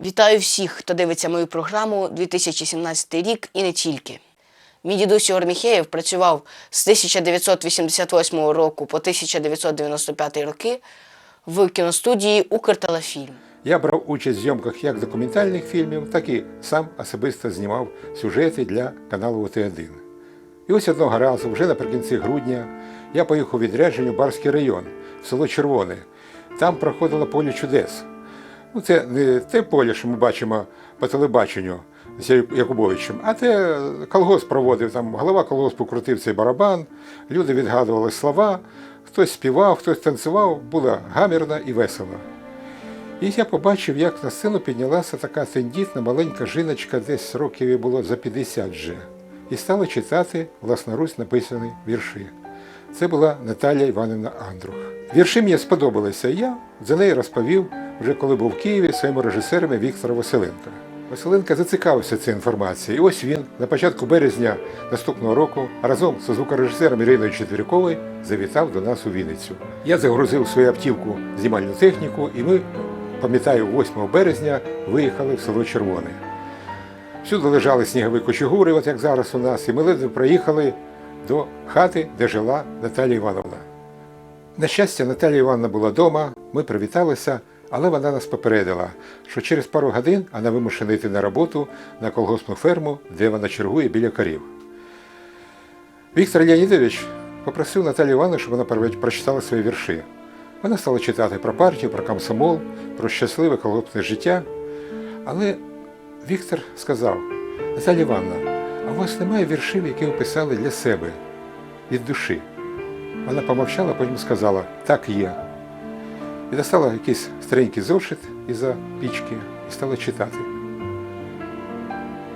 Вітаю всіх, хто дивиться мою програму 2017 рік і не тільки. Мій дідусь Ігор Міхеєв працював з 1988 року по 1995 роки в кіностудії Укртелефільм. Я брав участь в зйомках як документальних фільмів, так і сам особисто знімав сюжети для каналу ОТ1. І ось одного разу, вже наприкінці грудня, я поїхав у відрядження Барський район, село Червоне. Там проходило поле чудес. Ну, це не те поле, що ми бачимо по телебаченню з Якубовичем, а те колгосп проводив, там голова колгоспу крутив цей барабан, люди відгадували слова, хтось співав, хтось танцював, було гамірно і весело. І я побачив, як на сцену піднялася така тендітна маленька жіночка, десь років їй було за 50 вже, і стала читати власноруч написані вірші. Це була Наталія Іванівна Андрух. Вірші мені сподобалися, я за неї розповів, вже коли був в Києві своєму режисером Віктора Василенка. Василенко зацікавився цією інформацією. І ось він на початку березня наступного року разом зі звукорежисером Іриною Четвірковою завітав до нас у Вінницю. Я загрузив свою автівку знімальну техніку, і ми, пам'ятаю, 8 березня виїхали в село Червоне. Всюди лежали снігові кучугури, от як зараз у нас, і ми ледве проїхали до хати, де жила Наталія Івановна. На щастя, Наталія Івановна була вдома, ми привіталися, але вона нас попередила, що через пару годин вона вимушена йти на роботу на колгоспну ферму, де вона чергує біля корів. Віктор Леонідович попросив Наталію Івановну, щоб вона прочитала свої вірші. Вона стала читати про партію, про комсомол, про щасливе колгоспне життя. Але Віктор сказав: Наталія Івановна, а у вас немає віршів, які ви писали для себе від душі? Вона помовчала, потім сказала, так є. І достала якийсь старенький зошит із-за пічки і стала читати.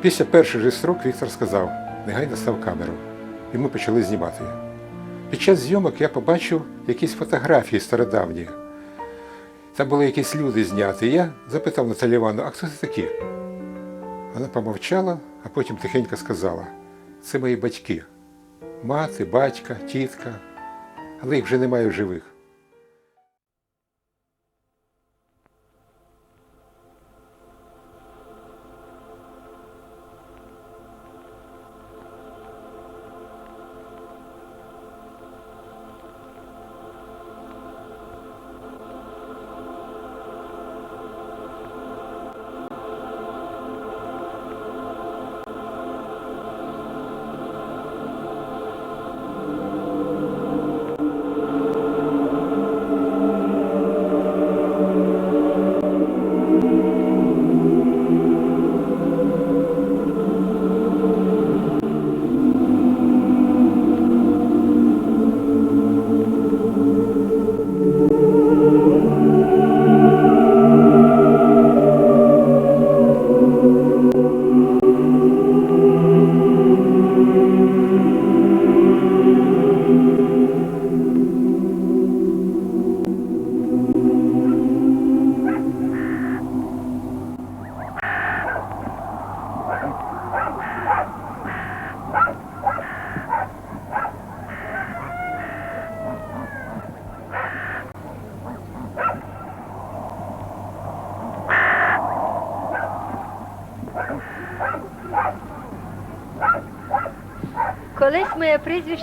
Після перших же строк Віктор сказав, негайно став камеру. І ми почали знімати. Під час зйомок я побачив якісь фотографії стародавні. Там були якісь люди зняті. Я запитав Наталію Івановну, а хто це такі? Вона помовчала, а потім тихенько сказала: це мої батьки. Мати, батька, тітка, але їх вже немає в живих.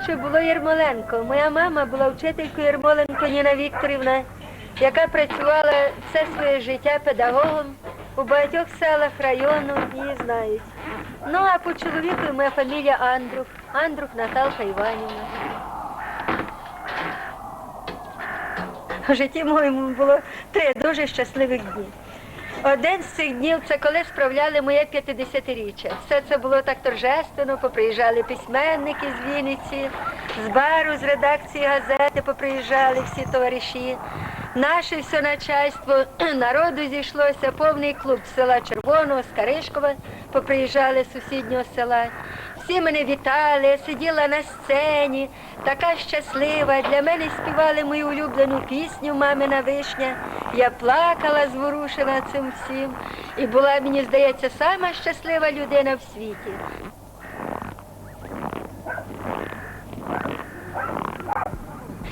Моє було Єрмоленко. Моя мама була вчителькою Єрмоленко Ніна Вікторівна, яка працювала все своє життя педагогом у багатьох селах району, її знають. Ну а по чоловіку моя фамілія Андрух, Андрух Наталка Іванівна. У житті моєму було три дуже щасливих дні. Один з цих днів це коли справляли моє 50-річчя. Все це було так торжественно, поприїжджали письменники з Вінниці, з бару, з редакції газети поприїжджали всі товариші. Наше все начальство народу зійшлося, повний клуб з села Червоного, з Каришкова, поприїжджали з сусіднього села. Всі мене вітали, я сиділа на сцені, така щаслива. Для мене співали мою улюблену пісню Мамина вишня. Я плакала, зворушена цим всім. І була, мені здається, сама щаслива людина в світі.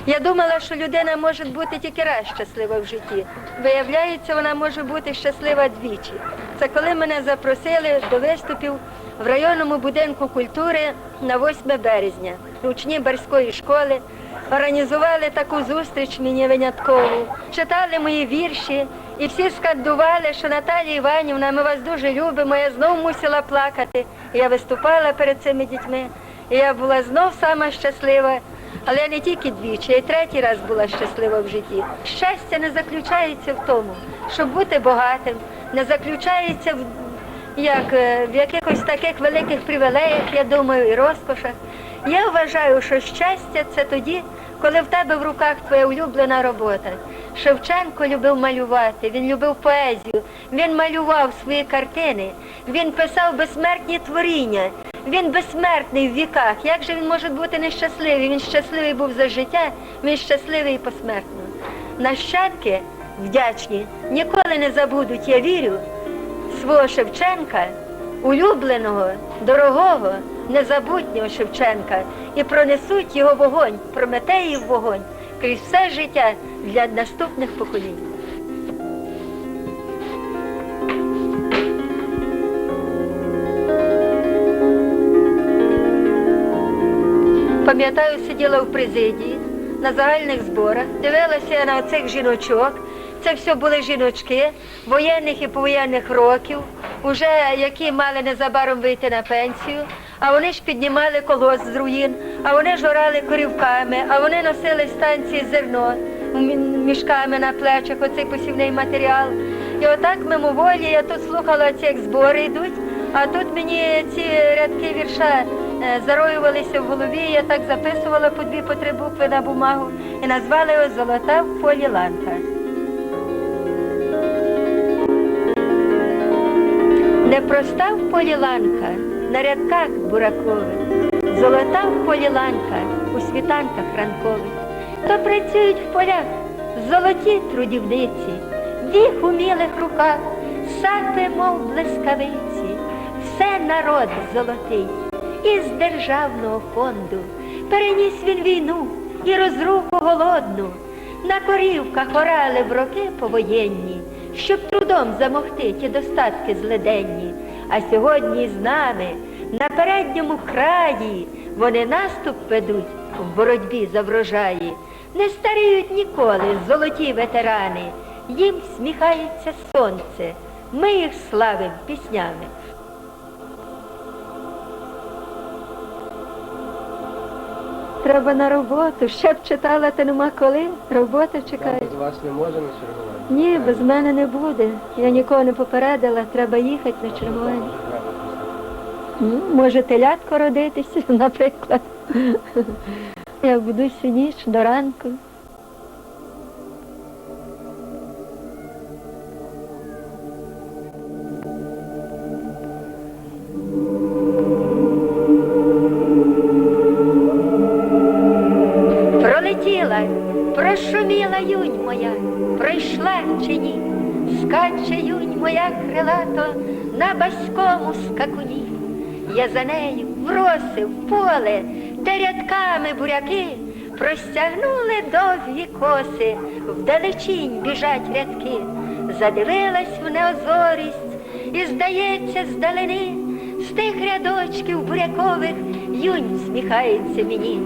Я думала, що людина може бути тільки раз щаслива в житті. Виявляється, вона може бути щаслива двічі. Це коли мене запросили до виступів в районному будинку культури на 8 березня. Учні Барської школи організували таку зустріч мені виняткову, читали мої вірші і всі скандували, що Наталія Іванівна, ми вас дуже любимо. Я знов мусила плакати. Я виступала перед цими дітьми, і я була знов сама щаслива. Але не тільки двічі, я й третій раз була щаслива в житті. Щастя не заключається в тому, щоб бути багатим, не заключається в як е, в якихось таких великих привілеях, я думаю, і розкошах. Я вважаю, що щастя це тоді, коли в тебе в руках твоя улюблена робота. Шевченко любив малювати, він любив поезію, він малював свої картини, він писав безсмертні творіння, він безсмертний в віках. Як же він може бути нещасливий? Він щасливий був за життя, він щасливий і посмертно. Нащадки вдячні ніколи не забудуть, я вірю, свого Шевченка, улюбленого, дорогого, незабутнього Шевченка, і пронесуть його вогонь, Прометеїв вогонь крізь все життя для наступних поколінь. Пам'ятаю, сиділа в президії на загальних зборах, дивилася на цих жіночок. Це все були жіночки воєнних і повоєнних років, уже які мали незабаром вийти на пенсію. А вони ж піднімали колос з руїн, а вони ж орали корівками, а вони носили станції зерно мішками на плечах, оцей посівний матеріал. І отак мимоволі я тут слухала, ці як збори йдуть, а тут мені ці рядки вірша е, зароювалися в голові. Я так записувала по дві по три букви на бумагу і назвала його Золота в полі ланка. Непроста в полі ланка, на рядках буракових, золота в полі ланка, у світанках ранкових. То працюють в полях золоті трудівниці, віх у мілих руках, сапи, мов блискавиці, все народ золотий, із державного фонду переніс він війну і розруху голодну. На корівках орали в роки повоєнні, щоб трудом замогти ті достатки злиденні. А сьогодні з нами на передньому краї вони наступ ведуть в боротьбі за врожаї. Не старіють ніколи золоті ветерани, їм сміхається сонце, ми їх славим піснями. Треба на роботу. Ще б читала, та нема коли. Робота чекає. Без вас не може чергувати? Ні, без мене не буде. Я нікого не попередила, треба їхати на червоне. Ну, може телятко родитися, наприклад. Я буду ніч до ранку. Довгі коси, вдалечінь біжать рядки, задивилась в неозорість, і, здається, здалени, з тих рядочків бурякових юнь сміхається мені.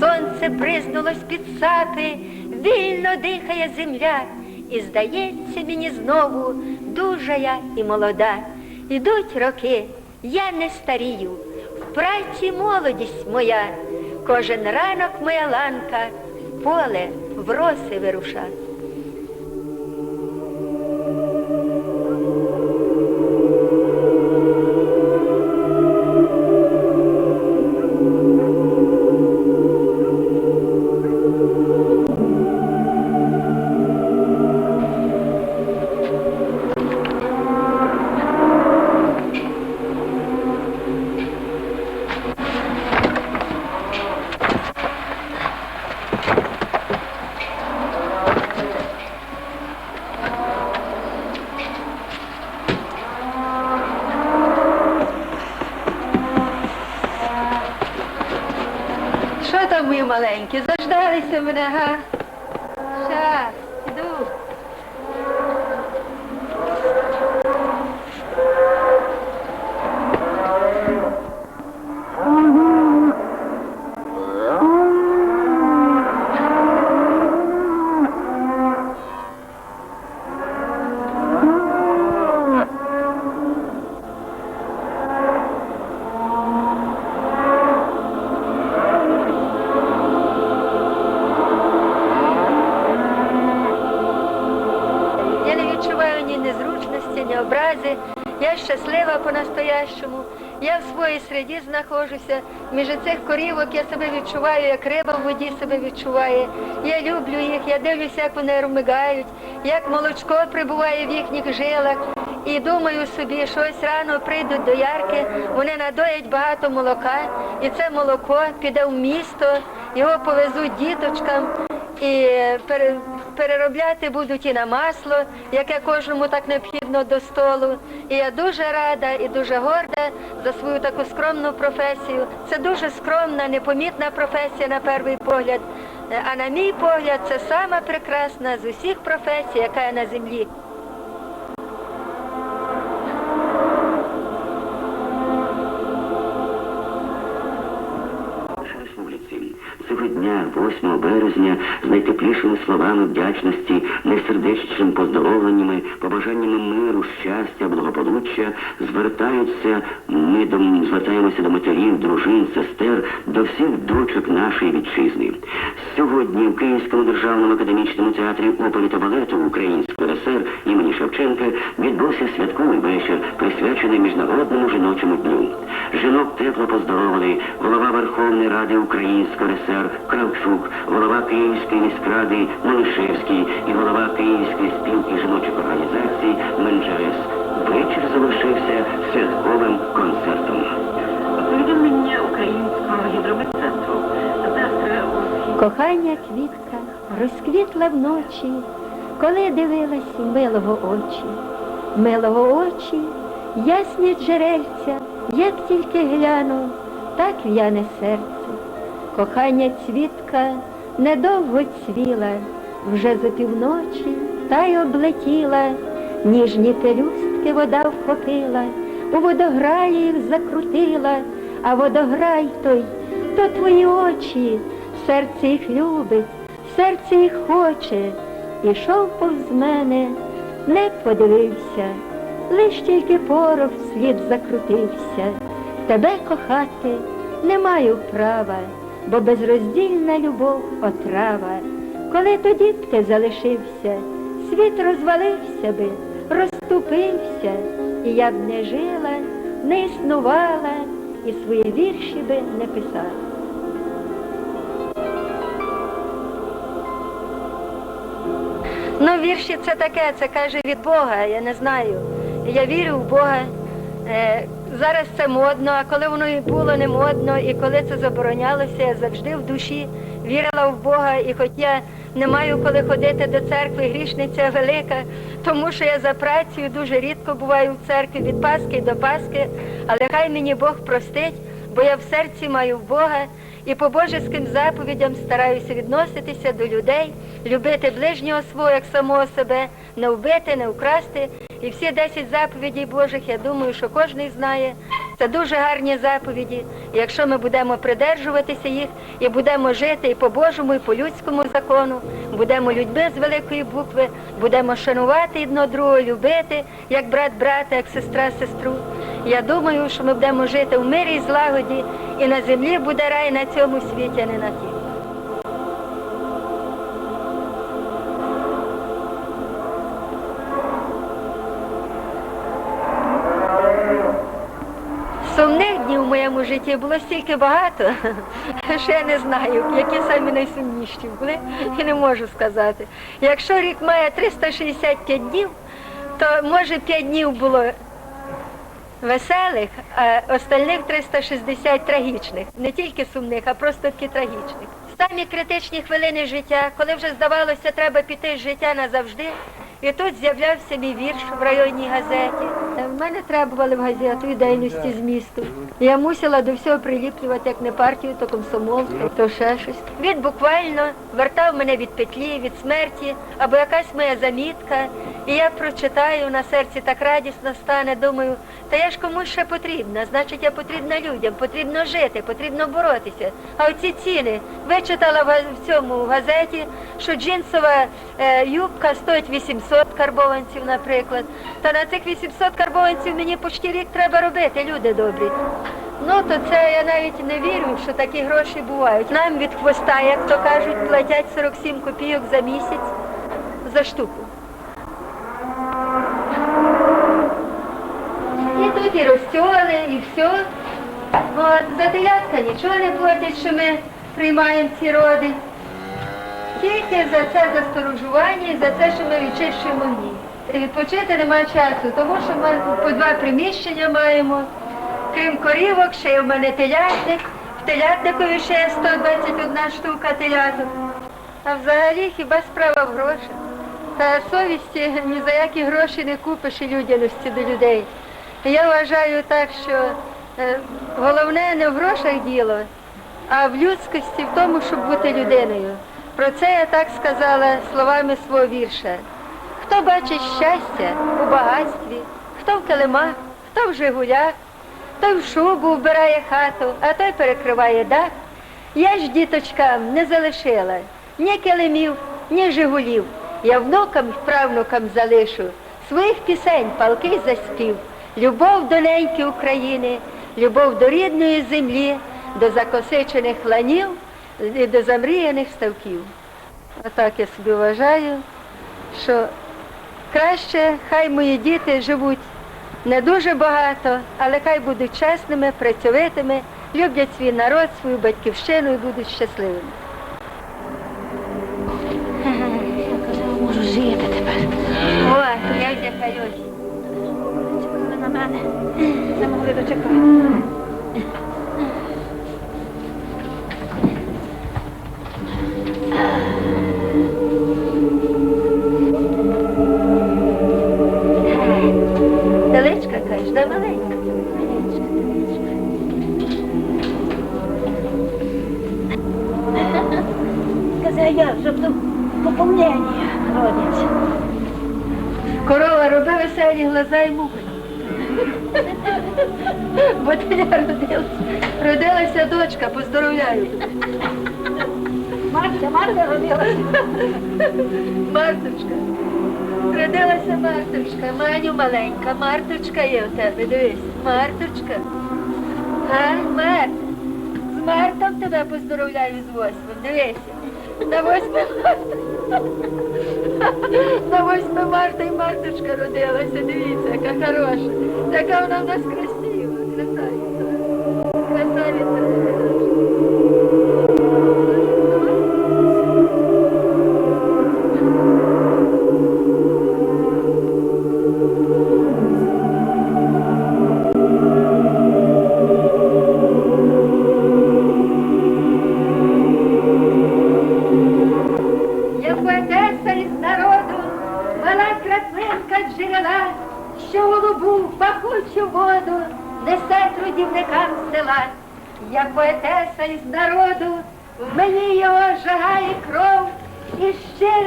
Сонце признулось під сапи, вільно дихає земля, і здається мені знову дуже я і молода. Ідуть роки, я не старію, в праці молодість моя, кожен ранок моя ланка поле в роси benar-benar. Знаходжуся. Між цих корівок я себе відчуваю, як риба в воді себе відчуває. Я люблю їх, я дивлюся, як вони розмигають, як молочко прибуває в їхніх жилах. І думаю собі, що ось рано прийдуть до ярки, вони надоять багато молока, і це молоко піде в місто, його повезуть діточкам і переробляти будуть і на масло, яке кожному так необхідно до столу. І я дуже рада і дуже горда за свою таку скромну професію. Це дуже скромна, непомітна професія на перший погляд. Е, А на мій погляд, це сама прекрасна з усіх професій, яка є на землі. Цього дня, 8 березня, з найтеплішими словами вдячності, найсердечнішими поздоровленнями, побажаннями миру, щастя, благополуччя звертаються ми до звертаємося до матерів, дружин, сестер, до всіх дочок нашої вітчизни. Сьогодні в Київському державному академічному театрі опері та балету Української РСР імені Шевченка відбувся святковий вечір, присвячений міжнародному жіночому дню. Жінок тепло поздоровили голова Верховної Ради Української РСР Кравчук, голова Київської міськради Малишевський і голова Київської спілки жіночих організацій Менджерес. Вечір завершився святковим концертом. Повідомлення Українського гідрометцентру. Завтра у Кохання квітка розквітла вночі, коли дивилась милого очі. Милого очі, ясні джерельця, як тільки гляну, так в'яне серце. Кохання цвітка недовго цвіла, вже за півночі та й облетіла, ніжні пелюстки вода вхопила, у водограї їх закрутила, а водограй той, то твої очі, серце їх любить, серце їх хоче. Ішов повз мене, не подивився, лиш тільки порох слід закрутився. Тебе кохати не маю права, бо безроздільна любов отрава. Коли тоді б ти залишився, світ розвалився би, розступився, і я б не жила, не існувала, і свої вірші би не писала. Ну, вірші це таке, це каже від Бога, я не знаю. Я вірю в Бога. Зараз це модно, а коли воно і було не модно, і коли це заборонялося, я завжди в душі вірила в Бога. І хоч я не маю коли ходити до церкви, грішниця велика, тому що я за працею дуже рідко буваю в церкві від Пасхи до Пасхи, але хай мені Бог простить, бо я в серці маю Бога і по божеським заповідям стараюся відноситися до людей, любити ближнього свого як самого себе, не вбити, не вкрасти. І всі 10 заповідей Божих, я думаю, що кожен знає. Це дуже гарні заповіді. І якщо ми будемо придержуватися їх і будемо жити і по Божому, і по людському закону, будемо людьми з великої букви, будемо шанувати одно другого, любити, як брат брата, як сестра сестру. Я думаю, що ми будемо жити в мирі і злагоді, і на землі буде рай на цьому світі, а не на тім. Моєму житті було стільки багато, що я не знаю, які самі найсумніші були, і не можу сказати. Якщо рік має 365 днів, то може 5 днів було веселих, а остальних 360 трагічних. Не тільки сумних, а просто таки трагічних. Самі критичні хвилини життя, коли вже здавалося, треба піти з життя назавжди, І тут з'являвся мій вірш в районній газеті. В мене требували в газету ідейності змісту. Я мусила до всього приліплювати як не партію, то комсомол, то ще щось. Він буквально вертав мене від петлі, від смерті, або якась моя замітка. І я прочитаю, на серці так радісно стане, думаю, та я ж комусь ще потрібна, значить я потрібна людям, потрібно жити, потрібно боротися. А оці ціни вичитала в цьому газеті, що джинсова е, юбка стоїть 800 карбованців, наприклад. Та на цих 800 карбованців мені почти рік треба робити, люди добрі. Ну то це я навіть не вірю, що такі гроші бувають. Нам від хвоста, як то кажуть, платять 47 копійок за місяць за штуку. І тут і розтьоли, і все. От, за телятка нічого не платять, що ми приймаємо ці роди. Тільки за це засторожування і за те, що ми відчищуємо гній. І Відпочити немає часу, тому що ми по два приміщення маємо. Крім корівок, ще й у мене телятник. В телятникові ще 121 штука теляток. А взагалі хіба справа в грошах? Та совісті ні за які гроші не купиш і людяності до людей. Я вважаю так, що е, головне не в грошах діло, а в людськості, в тому, щоб бути людиною. Про це я так сказала словами свого вірша. Хто бачить щастя у багатстві, хто в килимах, хто в жигулях, той в шубу вбирає хату, а той перекриває дах. Я ж діточкам не залишила ні килимів, ні жигулів. Я внукам і правнукам залишу своїх пісень, палкий заспів, любов до неньки України, любов до рідної землі, до закосичених ланів і до замріяних ставків. Отак я собі вважаю, що краще хай мої діти живуть не дуже багато, але хай будуть чесними, працьовитими, люблять свій народ, свою батьківщину і будуть щасливими. Можу жити тепер. О, князя Хайосі. Чекали на мене. Не могли дочекати. Сказав я, щоб поповнення родять. Корова роби веселі глаза і мухи. Бо ти родилася. Родилася дочка, поздоровляю. Марця, Марця родилася. Марточка. Родилася Марточка, Маню маленька, Марточка є у тебе, дивись. Марточка. А, Март. З Мартом тебе поздоровляю з восьмим, дивися. На 8 марта. На 8 марта і Марточка родилася, дивіться, яка хороша. Така вона в нас красива, красавиця. Красавиця.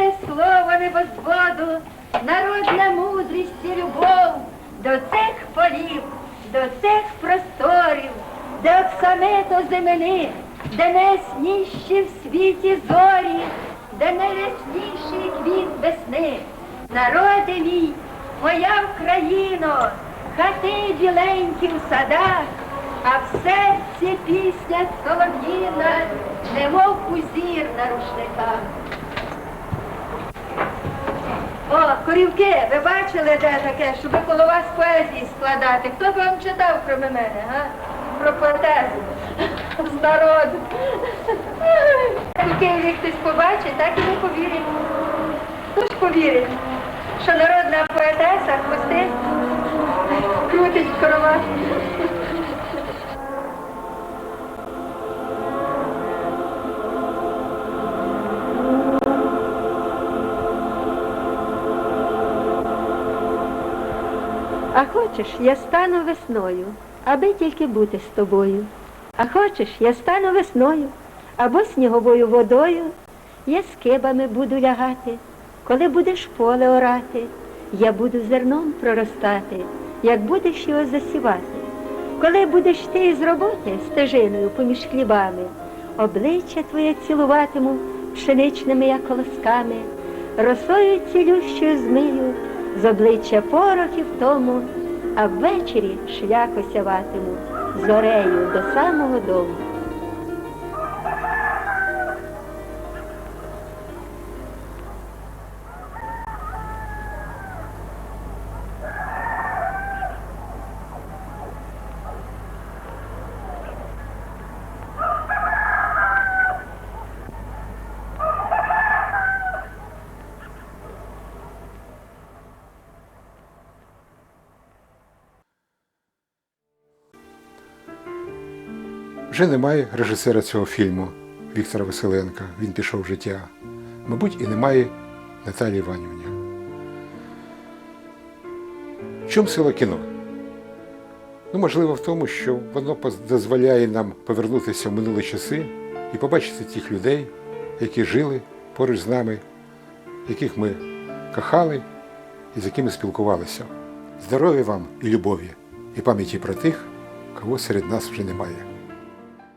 Щире слово небозводу, народна мудрість і любов до цих полів, до цих просторів, де оксамито землі, де найясніші в світі зорі, де найрясніший квіт весни. Народи мій, моя Україно, хати біленькі в садах, а в серці пісня солов'їна, немов узір на рушниках. О, корівки, ви бачили, де таке, щоб коло вас поезії складати? Хто б вам читав, крім мене, га? Про поетезу з народу. У Києві хтось побачить, так і не повірить. Хто ж повірить, що народна поетеса хвости крутить корова. А хочеш, я стану весною, аби тільки бути з тобою. А хочеш, я стану весною або сніговою водою. Я з кибами буду лягати, коли будеш поле орати, я буду зерном проростати, як будеш його засівати. Коли будеш ти із роботи стежиною поміж хлібами, обличчя твоє цілуватиму пшеничними я колосками, росою цілющою змию, з обличчя порохів тому, а ввечері шлях осяватиму зорею до самого дому. Вже немає режисера цього фільму Віктора Василенка. Він пішов в життя. Мабуть, і немає Наталії Іванівні. В чому сила кіно? Ну, можливо, в тому, що воно дозволяє нам повернутися в минулі часи і побачити тих людей, які жили поруч з нами, яких ми кохали і з якими спілкувалися. Здоров'я вам і любові, і пам'яті про тих, кого серед нас вже немає.